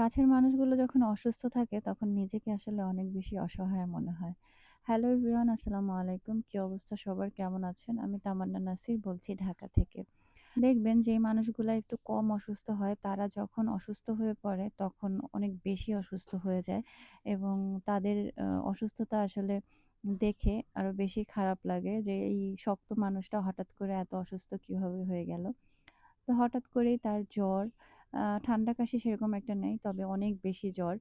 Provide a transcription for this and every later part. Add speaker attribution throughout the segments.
Speaker 1: কাছের মানুষগুলো যখন অসুস্থ থাকে তখন নিজেকে আসলে অনেক বেশি অসহায় মনে হয়। হ্যালো এভরিওয়ান আসসালামু আলাইকুম। কি অবস্থা সবার কেমন আছেন? আমি তামান্না নাসির বলছি ঢাকা থেকে। দেখবেন যে মানুষগুলো একটু কম অসুস্থ হয় তারা যখন অসুস্থ হয়ে পড়ে তখন অনেক বেশি অসুস্থ হয়ে যায় এবং তাদের অসুস্থতা আসলে দেখে আরও বেশি খারাপ লাগে যে এই শক্ত মানুষটা হঠাৎ করে এত অসুস্থ কীভাবে হয়ে গেল। তো হঠাৎ করেই তার জ্বর, ঠান্ডা কাশি সেরকম একটা নেই। তবে অনেক বেশি জ্বর।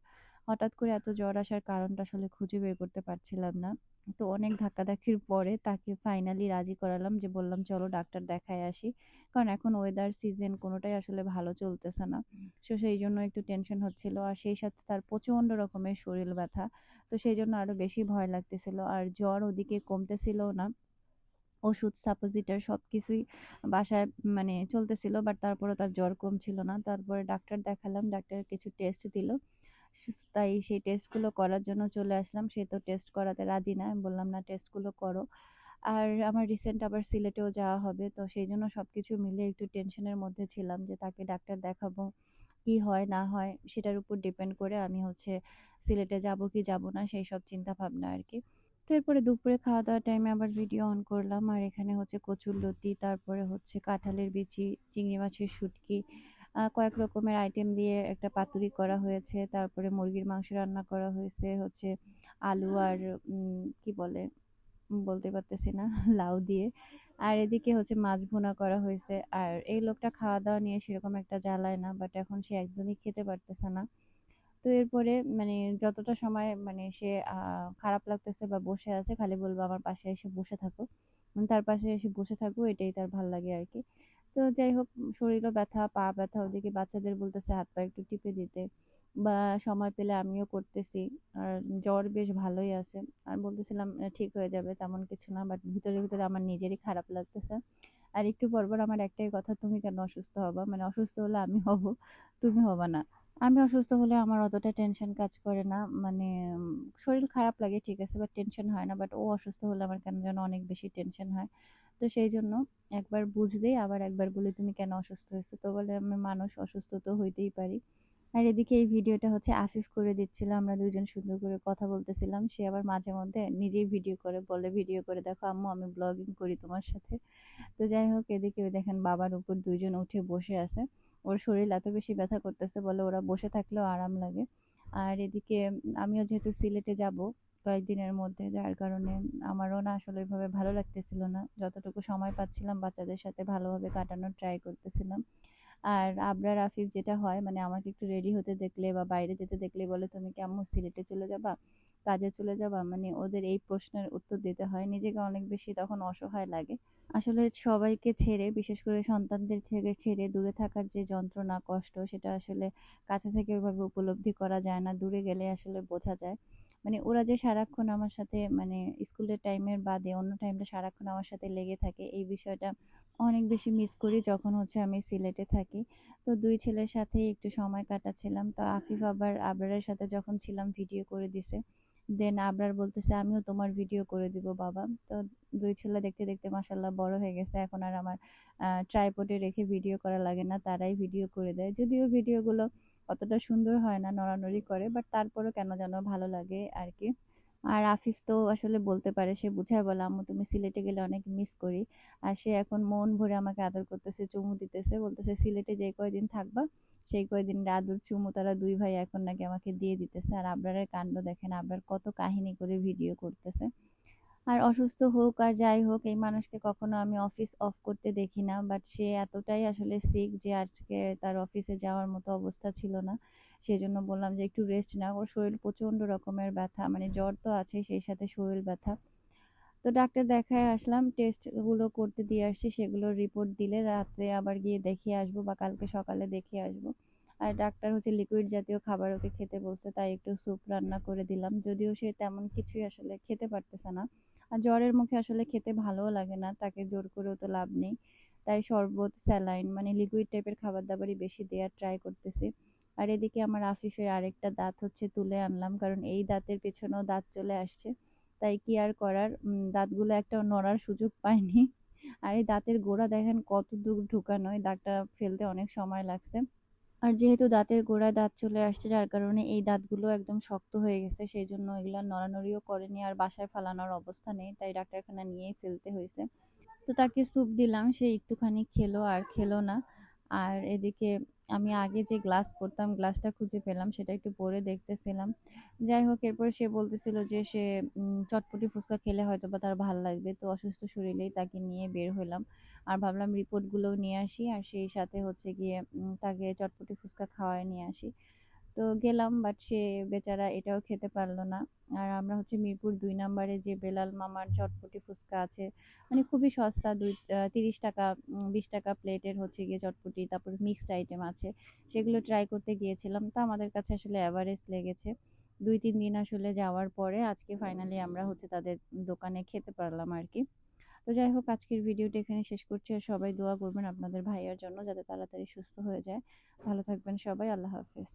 Speaker 1: হঠাৎ করে এত জ্বর আসার কারণটা আসলে খুঁজে বের করতে পারছিলাম না। তো অনেক ধাক্কাধাক্কির পরে তাকে ফাইনালি রাজি করালাম যে বললাম, "চলো ডাক্তার দেখায় আসি।" কারণ এখন ওয়েদার, সিজন কোনোটাই আসলে ভালো চলতেছে না। সো সেইজন্য একটু টেনশন হচ্ছিল। আর সেই সাথে তার প্রচণ্ড রকমের শরীর ব্যথা। তো সেই জন্য আরও বেশি ভয় লাগতেছিল। আর জ্বর ওদিকে কমতেছিলও না। ওষুধ, সাপোজিটর সবকিছুই বাসায় মানে চলতেছিল। বাট তারপরেও তার জ্বর কম ছিল না। তারপরে ডাক্তার দেখালাম। ডাক্তার কিছু টেস্ট দিল। তাই সেই টেস্টগুলো করার জন্য চলে আসলাম। সে তো টেস্ট করাতে রাজি না। আমি বললাম, "না টেস্টগুলো করো।" আর আমার রিসেন্ট আবার সিলেটেও যাওয়া হবে। তো সেই জন্য সব কিছু মিলিয়ে একটু টেনশনের মধ্যে ছিলাম যে তাকে ডাক্তার দেখাবো। কি হয় না হয় সেটার উপর ডিপেন্ড করে আমি হচ্ছে সিলেটে যাব কি যাব না সেই সব চিন্তা ভাবনা আর আরকি। এরপরে দুপুরে খাওয়া-দাওয়ার টাইমে আবার ভিডিও অন করলাম। আর এখানে হচ্ছে কচুর লতি তারপরে হচ্ছে কাঁঠালের বিচি, চিংড়ি মাছের শুঁটকি, কয়েক রকমের আইটেম দিয়ে একটা পাতুরি করা হয়েছে। তারপরে মুরগির মাংস রান্না করা হয়েছে হচ্ছে আলু আর কি বলে? বলতে পারতেছি না লাউ দিয়ে। আর এদিকে হচ্ছে মাছ ভুনা করা হয়েছে। আর এই লোকটা খাওয়া-দাওয়া নিয়ে সেরকম একটা জ্বালায় না। বাট এখন সে একদমই খেতে পারতেছে না। তো এরপরে মানে যতটা সময় মানে সে খারাপ লাগতেছে বা বসে আছে খালি বলব, "আমার পাশে এসে বসে থাকো।" তার পাশে এসে বসে থাকব এটাই তার ভালো লাগে আর কি তো যাই হোক শরীরও ব্যথা, পা ব্যথা ওদিকে বাচ্চাদের বলতেছে হাত পা একটু টিপে দিতে বা সময় পেলে আমিও করতেছি। আর জ্বর বেশ ভালোই আছে। আর বলতেছিলাম ঠিক হয়ে যাবে তেমন কিছু না। বাট ভিতরে, ভিতরে আমার নিজেরই খারাপ লাগতেছে। আর একটু পরপর আমার একটাই কথা, "তুমি কেন অসুস্থ হবা? মানে অসুস্থ হলে আমি হব, তুমি হবা না।" আমি অসুস্থ হলে আমার অতটা টেনশন কাজ করে না। মানে শরীর খারাপ লাগে ঠিক আছে বাট টেনশন হয় না। বাট ও অসুস্থ হলে আমার কেন যেন অনেক বেশি টেনশন হয়। তো সেই জন্য একবার বুঝলেই আবার একবার বলি, "তুমি কেন অসুস্থ হয়েছো তো বলে, "আমি মানুষ অসুস্থ তো হইতেই পারি।" আর এদিকে এই ভিডিওটা হচ্ছে আফিফ করে দিচ্ছিল। আমরা দুজন সুন্দর করে কথা বলতেছিলাম। সে আবার মাঝে মধ্যে নিজেই ভিডিও করে বলে, "ভিডিও করে দেখো আম্মু আমি ব্লগিং করি তোমার সাথে।" তো যাই হোক এদিকে দেখেন বাবার উপর দুজন উঠে বসে আছে। ওর শরীর এত বেশি ব্যথা করতেছে বলে ওরা বসে থাকলেও আরাম লাগে। আর এদিকে আমিও যেহেতু সিলেটে যাব কয়েকদিনের মধ্যে যার কারণে আমারও না আসলে ওইভাবে ভালো লাগতেছিল না। যতটুকু সময় পাচ্ছিলাম বাচ্চাদের সাথে ভালোভাবে কাটানোর ট্রাই করতেছিলাম। আর আবরার, আফিফ যেটা হয় মানে আমাকে একটু রেডি হতে দেখলে বা বাইরে যেতে দেখলে বলে, "তুমি কি আম্মু সিলেটে চলে যাবা? কাজে চলে যাবা?" মানে ওদের এই প্রশ্নের উত্তর দিতে হয়। নিজেকে অনেক বেশি তখন অসহায় লাগে। আসলে সবাইকে ছেড়ে বিশেষ করে সন্তানদের থেকে ছেড়ে দূরে থাকার যে যন্ত্রণা, কষ্ট সেটা আসলে কাছে থেকে ওইভাবে উপলব্ধি করা যায় না। দূরে গেলে আসলে বোঝা যায়। মানে ওরা যে সারাক্ষণ আমার সাথে মানে স্কুলের টাইমের বাদে অন্য টাইমটা সারাক্ষণ আমার সাথে লেগে থাকে এই বিষয়টা অনেক বেশি মিস করি যখন হচ্ছে আমি সিলেটে থাকি। তো দুই ছেলের সাথেই একটু সময় কাটাচ্ছিলাম। তো আফিফ আবার আবরারের সাথে যখন ছিলাম ভিডিও করে দিছে। দেন আবরার বলতেছে, "আমিও তোমার ভিডিও করে দিব বাবা।" তো দুই ছেলে দেখতে, দেখতে মাশাআল্লাহ বড় হয়ে গেছে। এখন আর আমার ট্রাইপডে রেখে ভিডিও করা লাগে না। তারাই ভিডিও করে দেয়। যদিও ভিডিওগুলো অতটা সুন্দর হয় না, নড়ানড়ি করে। বাট তারপরও কেন যেন ভালো লাগে আর কি আর আফিফ তো আসলে বলতে পারে, সে বুঝায় বলে, "আম্মু তুমি সিলেটে গেলে অনেক মিস করি।" আর সে এখন মন ভরে আমাকে আদর করতেছে, চুমু দিতেছে। বলতেছে, "সিলেটে যে কয়দিন থাকবা, সেই কয়দিনের আদর, চুমু তারা দুই ভাই এখন নাকি আমাকে দিয়ে দিতেছে।" আর আবরারের কাণ্ড দেখেন, আবরার কত কাহিনী করে ভিডিও করতেছে। আর অসুস্থ হোক আর যাই হোক এই মানুষকে কখনো আমি অফিস অফ করতে দেখি না। বাট সে এতটাই আসলে সিক যে আজকে তার অফিসে যাওয়ার মতো অবস্থা ছিল না। সেজন্য বললাম যে, "একটু রেস্ট নাও।" ওর শরীর প্রচণ্ড রকমের ব্যথা। মানে জ্বর তো আছেই সেই সাথে শরীর ব্যথা। তো ডাক্তার দেখায় আসলাম। টেস্টগুলো করতে দিয়ে আসছি। সেগুলোর রিপোর্ট দিলে রাত্রে আবার গিয়ে দেখিয়ে আসব বা কালকে সকালে দেখিয়ে আসব। আর ডাক্তার হচ্ছে লিকুইড জাতীয় খাবার ওকে খেতে বলছে। তাই একটু স্যুপ রান্না করে দিলাম। যদিও সে তেমন কিছুই আসলে খেতে পারতেছে না। আর জ্বরের মুখে আসলে খেতে ভালোও লাগে না। তাকে জোর করেও তো লাভ নেই। তাই শরবত, স্যালাইন মানে লিকুইড টাইপের খাবার-দাবারই বেশি দেওয়ার ট্রাই করতেছি। আর এদিকে আমার আফিফের আরেকটা দাঁত হচ্ছে তুলে আনলাম। কারণ এই দাঁতের পেছনেও দাঁত চলে আসছে। তাই কি আর করার? দাঁতগুলো একটা নড়ার সুযোগ পায়নি। আর এই দাঁতের গোড়া দেখেন কতদূর ঢুকানো। এই দাগটা ফেলতে অনেক সময় লাগছে। আর যেহেতু দাঁতের গোড়ায় দাঁত চলে আসছে, যার কারণে এই দাঁতগুলো একদম শক্ত হয়ে গেছে সেই জন্য এগুলো নড়ানড়িও করেনি আর বাসায় ফেলানোর অবস্থা নেই, তাই ডাক্তারখানা নিয়েই ফেলতে হয়েছে তো তাকে স্যুপ দিলাম, সে একটুখানি খেলো, আর খেলো না আর এদিকে আমি আগে যে গ্লাস পরতাম, গ্লাসটা খুঁজে পেলাম, সেটা একটু পরে দেখতেছিলাম। যাই হোক, এরপরে সে বলতেছিল যে সে চটপটি ফুচকা খেলে হয়তো বা তার ভালো লাগবে, তো অসুস্থ শরীরেই তাকে নিয়ে বের হইলাম। আর ভাবলাম রিপোর্টগুলোও নিয়ে আসি, আর সেই সাথে হচ্ছে গিয়ে তাকে চটপটি ফুচকা খাওয়ায় নিয়ে আসি। তো গেলাম বাট সে বেচারা এটাও খেতে পারল না। আর আমরা হচ্ছে মিরপুর দুই নম্বরে যে বেলাল মামার চটপটি ফুচকা আছে মানে খুবই সস্তা, দুই তিরিশ টাকা বিশ টাকা প্লেটের হচ্ছে গিয়ে চটপটি, তারপর মিক্সড আইটেম আছে। সেগুলো ট্রাই করতে গিয়েছিলাম, তা আমাদের কাছে আসলে অ্যাভারেজ লেগেছে। দুই, তিন দিন আসলে যাওয়ার পরে আজকে ফাইনালি আমরা হচ্ছে তাদের দোকানে খেতে পারলাম আর কি। তো যাই হোক, আজকের ভিডিওটা এখানে শেষ করছি। আর সবাই দোয়া করবেন আপনাদের ভাইয়ার জন্য, যাতে তাড়াতাড়ি সুস্থ হয়ে যায়। ভালো থাকবেন সবাই, আল্লাহ হাফেজ।